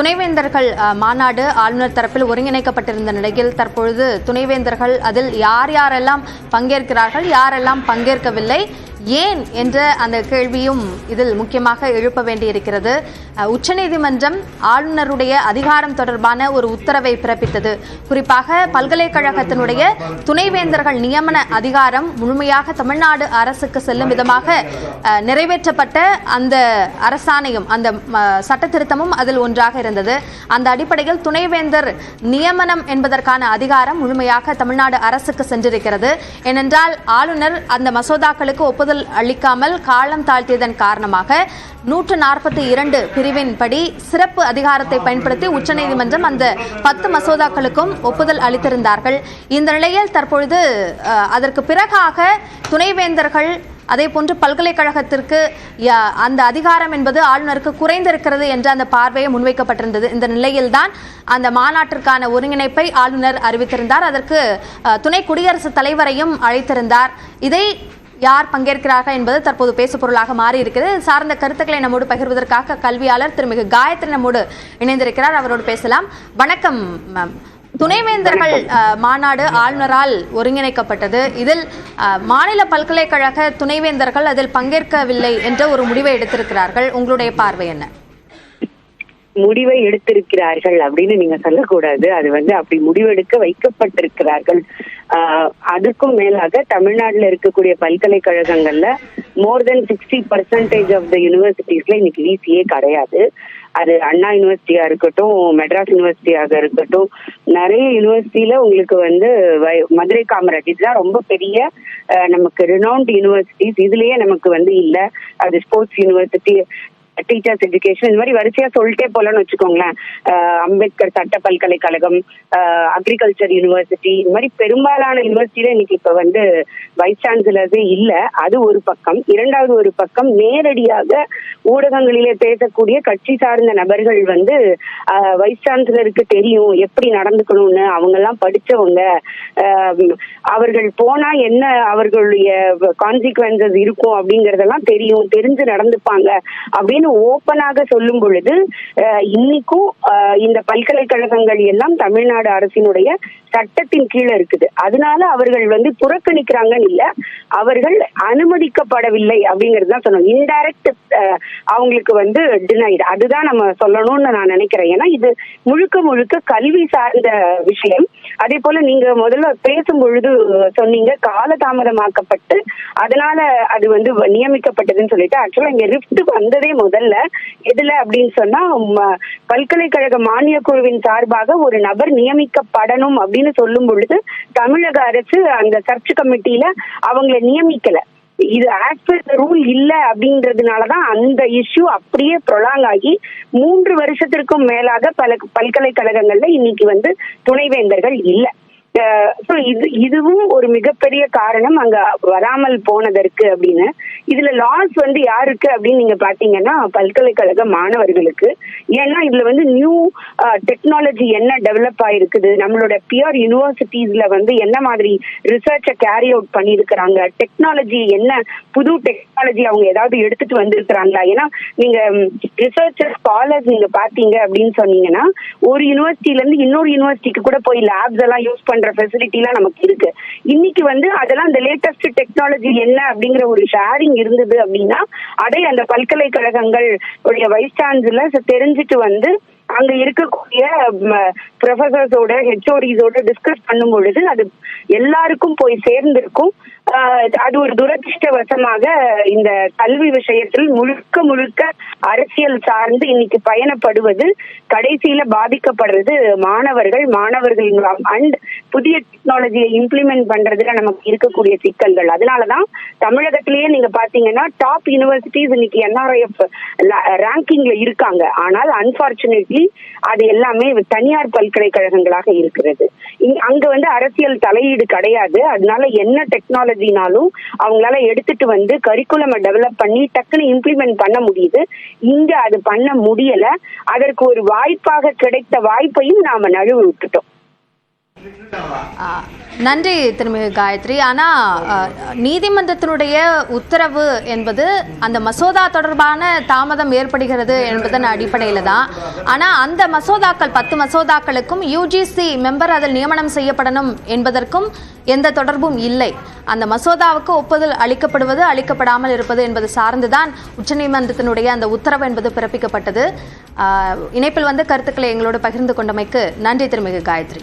துணைவேந்தர்கள் மாநாடு ஆளுநர் தரப்பில் ஒருங்கிணைக்கப்பட்டிருந்த நிலையில் தற்பொழுது துணைவேந்தர்கள் அதில் யார் யாரெல்லாம் பங்கேற்கிறார்கள் யாரெல்லாம் பங்கேற்கவில்லை ஏன் என்ற அந்த கேள்வியும் இதில் முக்கியமாக எழுப்ப வேண்டியிருக்கிறது. உச்சநீதிமன்றம் ஆளுநருடைய அதிகாரம் தொடர்பான ஒரு உத்தரவை பிறப்பித்தது. குறிப்பாக பல்கலைக்கழகத்தினுடைய துணைவேந்தர்கள் நியமன அதிகாரம் முழுமையாக தமிழ்நாடு அரசுக்கு செல்லும் விதமாக நிறைவேற்றப்பட்ட அந்த அரசாணையும் அந்த சட்ட திருத்தமும் அதில் ஒன்றாக இருந்தது. அந்த அடிப்படையில் துணைவேந்தர் நியமனம் என்பதற்கான அதிகாரம் முழுமையாக தமிழ்நாடு அரசுக்கு சென்றிருக்கிறது. ஏனென்றால் ஆளுநர் அந்த மசோதாக்களுக்கு ஒப்புதல் ஒப்புதல் அளிக்காமல் காலம் தாழ்த்தியதன் காரணமாக நூற்று நாற்பத்தி இரண்டு பிரிவின்படி சிறப்பு அதிகாரத்தை பயன்படுத்தி உச்சநீதிமன்றம் அந்த பத்து மசோதாக்களுக்கும் ஒப்புதல் அளித்திருந்தார்கள். இந்த நிலையில் தற்பொழுது அதற்கு பிறகாக துணைவேந்தர்கள் அதே போன்று பல்கலைக்கழகத்திற்கு அந்த அதிகாரம் என்பது ஆளுநருக்கு குறைந்திருக்கிறது என்ற அந்த பார்வையை முன்வைக்கப்பட்டிருந்தது. இந்த நிலையில்தான் அந்த மாநாட்டிற்கான ஒருங்கிணைப்பை ஆளுநர் அறிவித்திருந்தார். அதற்கு துணை குடியரசுத் தலைவரையும் அழைத்திருந்தார். இதை யார் பங்கேற்கிறார்கள் என்பது தற்போது பேசுபொருளாக மாறி இருக்கிறது சார்ந்த கருத்துக்களை நம்மோடு பகிர்வதற்காக கல்வியாளர் திருமிகு காயத்ரி நம்மோடு இணைந்திருக்கிறார். அவரோடு பேசலாம். வணக்கம் மேம் துணைவேந்தர்கள் மாநாடு ஆளுநரால் ஒருங்கிணைக்கப்பட்டது. இதில் மாநில பல்கலைக்கழக துணைவேந்தர்கள் அதில் பங்கேற்கவில்லை என்ற ஒரு முடிவை எடுத்திருக்கிறார்கள். உங்களுடைய பார்வை என்ன? முடிவை எடுத்திருக்கிறார்கள் அப்படின்னு நீங்க சொல்லக்கூடாது. அது வந்து அப்படி முடிவெடுக்க வைக்கப்பட்டிருக்கிறார்கள். ஆஹ் அதுக்கும் மேலாக தமிழ்நாட்டில் இருக்கக்கூடிய பல்கலைக்கழகங்கள்ல more then sixty percentage of the யூனிவர்சிட்டிஸ்ல இன்னைக்கு விசிஏ கிடையாது. அது அண்ணா யூனிவர்சிட்டியா இருக்கட்டும் மெட்ராஸ் யுனிவர்சிட்டியாக இருக்கட்டும் நிறைய யூனிவர்சிட்டியில உங்களுக்கு வந்து வை- மதுரை காமராஜ் இதுதான் ரொம்ப பெரிய ஆஹ் நமக்கு ரினவுண்ட் யூனிவர்சிட்டிஸ் இதுலயே நமக்கு வந்து இல்ல. அது ஸ்போர்ட்ஸ் யூனிவர்சிட்டி டீச்சர்ஸ் எஜுகேஷன் இந்த மாதிரி வரிசையா சொல்லிட்டே போலன்னு வச்சுக்கோங்களேன். ஆஹ் அம்பேத்கர் சட்ட பல்கலைக்கழகம் அக்ரிகல்ச்சர் யூனிவர்சிட்டி இந்த மாதிரி பெரும்பாலான யூனிவர்சிட்டியில இன்னைக்கு இப்ப வந்து வைஸ் சான்சலர்ஸே இல்ல. அது ஒரு பக்கம். இரண்டாவது ஒரு பக்கம் நேரடியாக ஊடகங்களிலே பேசக்கூடிய கட்சி சார்ந்த நபர்கள் வந்து வைஸ் சான்சலருக்கு தெரியும் எப்படி நடந்துக்கணும்னு. அவங்க எல்லாம் படிச்சவங்க ஆஹ் அவர்கள் போனா என்ன அவர்களுடைய கான்சிக்வன்சஸ் இருக்கும் அப்படிங்கறதெல்லாம் தெரியும் தெரிஞ்சு நடந்துப்பாங்க அப்படின்னு ஓப்பனாக சொல்லும் பொழுது இன்னைக்கும் இந்த பல்கலைக்கழகங்கள் எல்லாம் தமிழ்நாடு அரசினுடைய சட்டத்தின் கீழே இருக்குது. அதனால அவர்கள் வந்து புறக்கணிக்கிறாங்கன்னு இல்ல அவர்கள் அனுமதிக்கப்படவில்லை அப்படிங்கிறது தான் சொன்னோம் இன்டைரக்ட் அவங்களுக்கு வந்து டினைடு அதுதான் நம்ம சொல்லணும்னு நான் நினைக்கிறேன். ஏன்னா இது முழுக்க முழுக்க கல்வி சார்ந்த விஷயம். அதே போல நீங்க முதல்ல பேசும் பொழுது சொன்னீங்க காலதாமதமாக்கப்பட்டு அதனால அது வந்து வ- நியமிக்கப்பட்டதுன்னு சொல்லிட்டு ஆக்சுவலா இங்க ரிஃப்ட் வந்ததே முதல்ல எதுல அப்படின்னு சொன்னா பல்கலைக்கழக மானிய குழுவின் சார்பாக ஒரு நபர் நியமிக்கப்படணும் அப்படின்னு சொல்லும் பொழுது தமிழக அரசு அந்த சர்ச் கமிட்டியில அவங்கள நியமிக்கல. இது ஆஸ் பர் ரூல் இல்ல அப்படின்றதுனாலதான் அந்த இஷ்யூ அப்படியே ப்ரொலாங் ஆகி மூன்று வருஷத்திற்கும் மேலாக பல பல்கலைக்கழகங்கள்ல இன்னைக்கு வந்து துணைவேந்தர்கள் இல்ல. இது இதுவும் ஒரு மிகப்பெரிய காரணம் அங்க வராமல் போனதற்கு அப்படின்னு. இதுல லாஸ் வந்து யாருக்கு அப்படின்னு நீங்க பாத்தீங்கன்னா பல்கலைக்கழக மாணவர்களுக்கு. ஏன்னா இதுல வந்து நியூ டெக்னாலஜி என்ன டெவலப் ஆயிருக்குது நம்மளோட பியர் யூனிவர்சிட்டிஸ்ல வந்து என்ன மாதிரி ரிசர்ச்சை கேரி அவுட் பண்ணியிருக்கிறாங்க டெக்னாலஜி என்ன புது டெக்னாலஜி அவங்க ஏதாவது எடுத்துட்டு வந்திருக்கிறாங்களா? ஏன்னா நீங்க ரிசர்ச்சர் ஸ்காலர்ஸ் நீங்க பாத்தீங்க அப்படின்னு சொன்னீங்கன்னா ஒரு யூனிவர்சிட்டில இருந்து இன்னொரு யூனிவர்சிட்டிக்கு கூட போய் லேப்ஸ் எல்லாம் யூஸ் பண்ணி பண்ற ஃபெசிலிட்டிலாம் நமக்கு இருக்கு. இன்னைக்கு வந்து அதெல்லாம் இந்த லேட்டஸ்ட் டெக்னாலஜி என்ன அப்படிங்கிற ஒரு ஷேரிங் இருந்தது அப்படின்னா அதை அந்த பல்கலைக்கழகங்கள் உடைய வைஸ் சான்சலர் தெரிஞ்சுட்டு வந்து அங்க இருக்கக்கூடிய ப்ரொஃபசர்ஸோட ஹெச்ஓடிஸோட டிஸ்கஸ் பண்ணும் பொழுது அது எல்லாருக்கும் போய் சேர்ந்திருக்கும். அது ஒரு துரதிருஷ்டவசமாக இந்த கல்வி விஷயத்தில் முழுக்க முழுக்க அரசியல் சார்ந்து இன்னைக்கு பயணப்படுவது கடைசியில பாதிக்கப்படுறது மாணவர்கள் மாணவர்கள் அண்ட் புதிய டெக்னாலஜியை இம்ப்ளிமெண்ட் பண்றதுல நமக்கு இருக்கக்கூடிய சிக்கல்கள். அதனாலதான் தமிழகத்திலேயே நீங்க பாத்தீங்கன்னா டாப் யூனிவர்சிட்டிஸ் இன்னைக்கு என்ஆர்ஐஎஃப் ரேங்கிங்ல இருக்காங்க. ஆனால் அன்பார்ச்சுனேட்லி அது எல்லாமே தனியார் பல்கலைக்கழகங்களாக இருக்கிறது. இங்க- அங்க வந்து அரசியல் தலையீடு கிடையாது. அதனால என்ன டெக்னாலஜினாலும் அவங்களால எடுத்துட்டு வந்து கரிக்குலமை டெவலப் பண்ணி டக்குன்னு இம்ப்ளிமெண்ட் பண்ண முடியுது. இங்க அது பண்ண முடியல. அதற்கு ஒரு வாய்ப்பாக கிடைத்த வாய்ப்பையும் நாம நழுவு விட்டுட்டோம். நன்றி திருமிகு காயத்ரி. ஆனா நீதிமன்றத்தினுடைய உத்தரவு என்பது அந்த மசோதா தொடர்பான தாமதம் ஏற்படுகிறது என்பதன் அடிப்படையில் தான். ஆனா அந்த மசோதாக்கள் பத்து மசோதாக்களுக்கும் யூஜிசி மெம்பர் அதில் நியமனம் செய்யப்படணும் என்பதற்கும் எந்த தொடர்பும் இல்லை. அந்த மசோதாவுக்கு ஒப்புதல் அளிக்கப்படுவது அளிக்கப்படாமல் இருப்பது என்பது சார்ந்துதான் உச்சநீதிமன்றத்தினுடைய அந்த உத்தரவு என்பது பிறப்பிக்கப்பட்டது. இணைப்பில் வந்து கருத்துக்களை எங்களோடு பகிர்ந்து கொண்டமைக்கு நன்றி திருமிகு காயத்ரி.